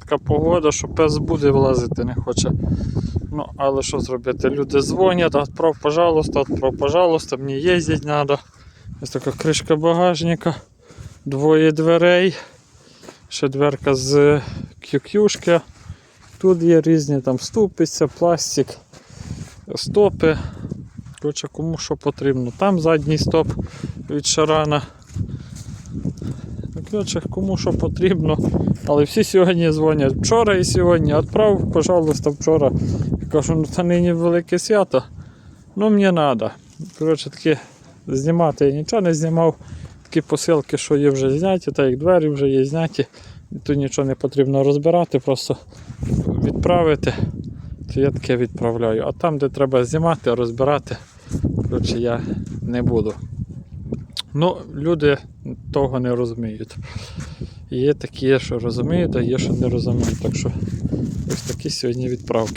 Така погода, що пес буде влазити не хоче. Ну, але що зробити? Люди дзвонять, отправ, пожалуйста, отправ, пожалуйста, мені їздити треба. Ось така кришка багажника, двоє дверей, ще дверка з кюкюшки. Тут є різні там ступиця, пластик, стопи. Коротше, кому що потрібно. Там задній стоп від шарана. Ну, кому що потрібно. Але всі сьогодні дзвонять. Вчора і сьогодні. Отправ, пожалуйста, вчора. Я кажу, ну та нині велике свято. Ну мені треба. Коротше, такі знімати я нічого не знімав. Такі посилки, що є вже зняті, так як двері вже є зняті. Тут нічого не потрібно розбирати, просто відправити. То я таке відправляю. А там, де треба знімати, розбирати, коротше, я не буду. Ну, люди того не розуміють. Є такі, що розуміють, а є, що не розуміють. Так що ось такі сьогодні відправки.